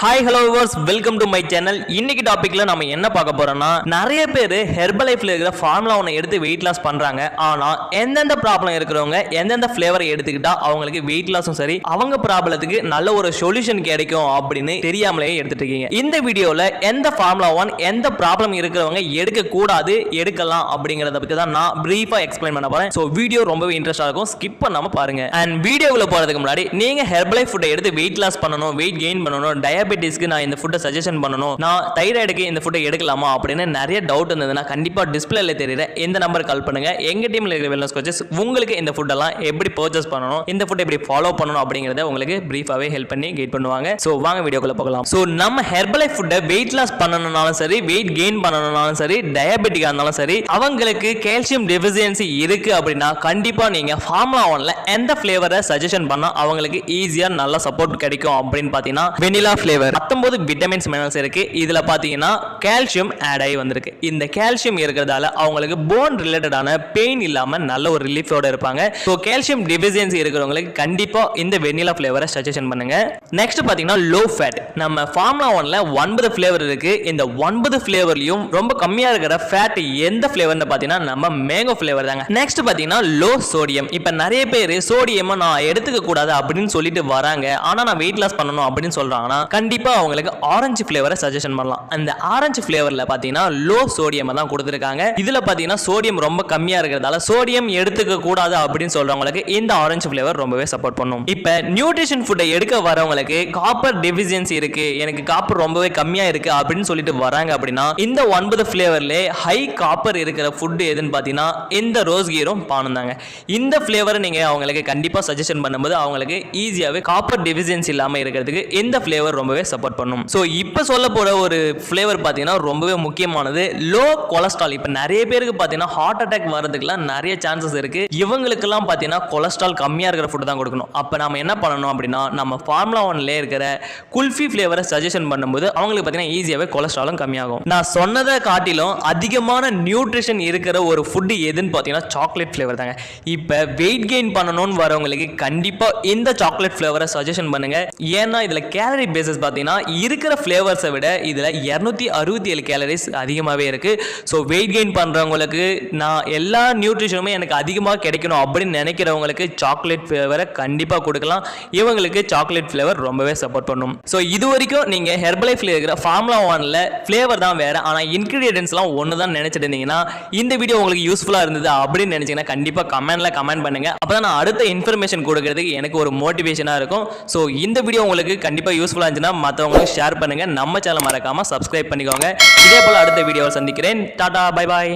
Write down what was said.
Hi hello viewers welcome to my channel இன்னைக்கு டாபிக்ல நம்ம என்ன பார்க்க போறோம்னா நிறைய பேர் ஹெர்பல் லைஃப்ல இருக்கிற ஃபார்முலா ஒன்று எடுத்து வெயிட் லாஸ் பண்றாங்க. ஆனா எந்தெந்த ப்ராப்ளம் இருக்கிறவங்க எந்தெந்த ஃபிளேவரை எடுத்துக்கிட்டா அவங்களுக்கு வெயிட் லாஸும் சரி அவங்க ப்ராப்ளத்துக்கு நல்ல ஒரு சொல்யூஷன் கிடைக்கும் அப்படின்னு தெரியாமலே எடுத்துட்டு இருக்கீங்க. இந்த வீடியோல எந்த ஃபார்முலா ஒன் எந்த ப்ராப்ளம் இருக்கிறவங்க எடுக்க கூடாது எடுக்கலாம் அப்படிங்கறத பத்தி தான் நான் பிரீஃபா எக்ஸ்பிளைன் பண்ண போறேன். ஸோ வீடியோ ரொம்பவே இன்ட்ரெஸ்டா இருக்கும். ஸ்கிப் பண்ணாம பாருங்க. அண்ட் வீடியோவில் போறதுக்கு முன்னாடி நீங்க ஹெர்பல் லைஃப் ஃபுட்டை எடுத்து வெயிட் லாஸ் பண்ணணும் வெயிட் கெயின் பண்ணணும் டயபெட்டிஸ்க்கு நான் இந்த ஃபுட்டை சஜஷன் பண்ணணும். நான் தைராய்டுக்கு இந்த ஃபுட்டை எடுக்கலாமா அப்படின்னு நிறைய டவுட் இருந்ததுன்னா கண்டிப்பாக டிஸ்பிளேல தெரியுற இந்த நம்பர் கால் பண்ணுங்க. எங்க டீம்ல இருக்கிற வெல்னஸ் கோச்சஸ் உங்களுக்கு இந்த ஃபுட்டெல்லாம் எப்படி பர்ச்சேஸ் பண்ணணும் இந்த ஃபுட்டை எப்படி ஃபாலோ பண்ணணும் அப்படிங்கறத உங்களுக்கு பிரீஃபாவே ஹெல்ப் பண்ணி கைட் பண்ணுவாங்க. ஸோ வாங்க வீடியோக்குள்ள பார்க்கலாம் ஸோ நம்ம ஹெர்பலை ஃபுட்டை வெயிட் லாஸ் பண்ணணும்னாலும் சரி வெயிட் கெயின் பண்ணணும்னாலும் சரி டயபெட்டிக்காக இருந்தாலும் சரி அவங்களுக்கு கால்சியம் டெஃபிசியன்சி இருக்கு அப்படின்னா கண்டிப்பாக நீங்க ஃபார்முலா ஒன்ல எந்த ஃபிளேவரை சஜஷன் பண்ணா அவங்களுக்கு ஈஸியாக நல்ல சப்போர்ட் கிடைக்கும் அப்படின்னு பார்த்தீங்கன்னா வெனிலா ஃபிளேவர் பத்தொன்பது விட்டமின்ஸ் மினரல்ஸ் இருக்கு. இதுல பாத்தீங்கன்னா கால்சியம் ஆட் ஆகி வந்திருக்கு. இந்த கால்சியம் இருக்கிறதால அவங்களுக்கு போன் ரிலேட்டடான பெயின் இல்லாம நல்ல ஒரு ரிலீஃபோட இருப்பாங்க. ஸோ கால்சியம் டெஃபிசியன்சி இருக்கிறவங்களுக்கு கண்டிப்பா இந்த வெண்ணிலா ஃப்ளேவரை சஜஷன் பண்ணுங்க. நெக்ஸ்ட் பாத்தீங்கன்னா லோ ஃபேட் நம்ம ஃபார்முலா ஒன்ல ஒன்பது ஃப்ளேவர் இருக்கு. இந்த ஒன்பது ஃப்ளேவர்லயும் ரொம்ப கம்மியா இருக்கிற ஃபேட் எந்த ஃப்ளேவர்னு பாத்தீங்கன்னா நம்ம மேங்கோ ஃப்ளேவர் தாங்க. நெக்ஸ்ட் பாத்தீங்கன்னா லோ சோடியம் இப்போ நிறைய பேர் சோடியம் நான் எடுத்துக்க கூடாது அப்படின்னு சொல்லிட்டு வராங்க. ஆனா நான் வெயிட் லாஸ் பண்ணணும் அப்படின்னு சொல்றாங்கன்னா கண்டிப்பாக அவங்களுக்கு ஆரஞ்சு ஃப்ளேவரை சஜஷன் பண்ணலாம். அந்த ஆரஞ்சு ஃப்ளேவரில் பார்த்தீங்கன்னா லோ சோடியம் தான் கொடுத்துருக்காங்க. இதில் பார்த்தீங்கன்னா சோடியம் ரொம்ப கம்மியாக இருக்கிறதால சோடியம் எடுத்துக்க கூடாது அப்படின்னு சொல்கிறவங்களுக்கு இந்த ஆரஞ்சு ஃப்ளேவர் ரொம்பவே சப்போர்ட் பண்ணும். இப்போ நியூட்ரிஷன் ஃபுட்டை எடுக்க வரவங்களுக்கு காப்பர் டெஃபிஷியன்சி இருக்குது எனக்கு காப்பர் ரொம்பவே கம்மியாக இருக்குது அப்படின்னு சொல்லிட்டு வராங்க அப்படின்னா இந்த ஒன்பது ஃப்ளேவர்லேயே ஹை காப்பர் இருக்கிற ஃபுட்டு எதுன்னு பார்த்தீங்கன்னா இந்த ரோஸ் கீரும் பானம் தாங்க. இந்த ஃப்ளேவரை நீங்கள் அவங்களுக்கு கண்டிப்பாக சஜஷன் பண்ணும்போது அவங்களுக்கு ஈஸியாகவே காப்பர் டெஃபிஷியன்சி இல்லாமல் இருக்கிறதுக்கு இந்த ஃப்ளேவர் ரொம்பவே சப்போர்ட் பண்ணும். ஸோ இப்போ சொல்ல போகிற ஒரு ஃப்ளேவர் பார்த்தீங்கன்னா ரொம்பவே முக்கியமானது லோ கொலஸ்ட்ரால் இப்போ நிறைய பேருக்கு பார்த்தீங்கன்னா ஹார்ட் அட்டாக் வரதுக்குலாம் நிறைய சான்சஸ் இருக்கு. இவங்களுக்கெல்லாம் பார்த்தீங்கன்னா கொலஸ்ட்ரால் கம்மியாக இருக்கிற ஃபுட்டு தான் கொடுக்கணும். அப்போ நம்ம என்ன பண்ணணும் அப்படின்னா நம்ம ஃபார்முலா ஒன்ல இருக்கிற குல்ஃபி ஃப்ளேவரை சஜஷன் பண்ணும்போது அவங்களுக்கு பார்த்தீங்கன்னா ஈஸியாகவே கொலஸ்ட்ராலும் கம்மியாகும். நான் சொன்னதை காட்டிலும் அதிகமான நியூட்ரிஷன் இருக்கிற ஒரு ஃபுட்டு எதுன்னு பார்த்தீங்கன்னா சாக்லேட் ஃப்ளேவர் தாங்க. இப்போ வெயிட் கெயின் பண்ணணும்னு வரவங்களுக்கு கண்டிப்பாக இந்த சாக்லேட் ஃப்ளேவரை சஜஷன் பண்ணுங்க. ஏன்னா இதில் கேலரி பேசஸ் பார்த்தீங்கன்னா இருக்கிற ஃப்ளேவர்ஸை விட இதில் இரநூத்தி அறுபத்தி ஏழு கேலரிஸ் அதிகமாகவே இருக்கு. ஸோ வெயிட் கெயின் பண்ணுறவங்களுக்கு நான் எல்லா நியூட்ரிஷனுமே எனக்கு அதிகமாக கிடைக்கணும் அப்படின்னு நினைக்கிறவங்களுக்கு சாக்லேட் ஃப்ளேவரை கண்டிப்பாக கொடுக்கலாம். இவங்களுக்கு சாக்லேட் ஃப்ளேவர் ரொம்பவே சப்போர்ட் பண்ணும். ஸோ இது வரைக்கும் நீங்கள் ஹெர்பலைஃப்ல இருக்கிற ஃபார்முலா ஒனில் ஃப்ளேவர் தான் வேறு ஆனால் இன்க்ரீடியன்ஸ்லாம் ஒன்று தான் நினச்சிட்டு இருந்தீங்கன்னா இந்த வீடியோ உங்களுக்கு யூஸ்ஃபுல்லாக இருந்தது அப்படின்னு நினச்சிங்கன்னா கண்டிப்பாக கமெண்ட்ல கமெண்ட் பண்ணுங்க. அப்போ தான் நான் அடுத்த இன்ஃபர்மேஷன் கொடுக்கறதுக்கு எனக்கு ஒரு மோட்டிவேஷனாக இருக்கும். ஸோ இந்த வீடியோ உங்களுக்கு கண்டிப்பாக யூஸ்ஃபுல்லாக இருந்துச்சுன்னா மற்றவங்களுக்கு ஷேர் பண்ணுங்க. நம்ம சேனல் மறக்காமல் சப்ஸ்கிரைப் பண்ணிக்கோங்க. இதே போல் அடுத்த வீடியோவை சந்திக்கிறேன். Tata bye bye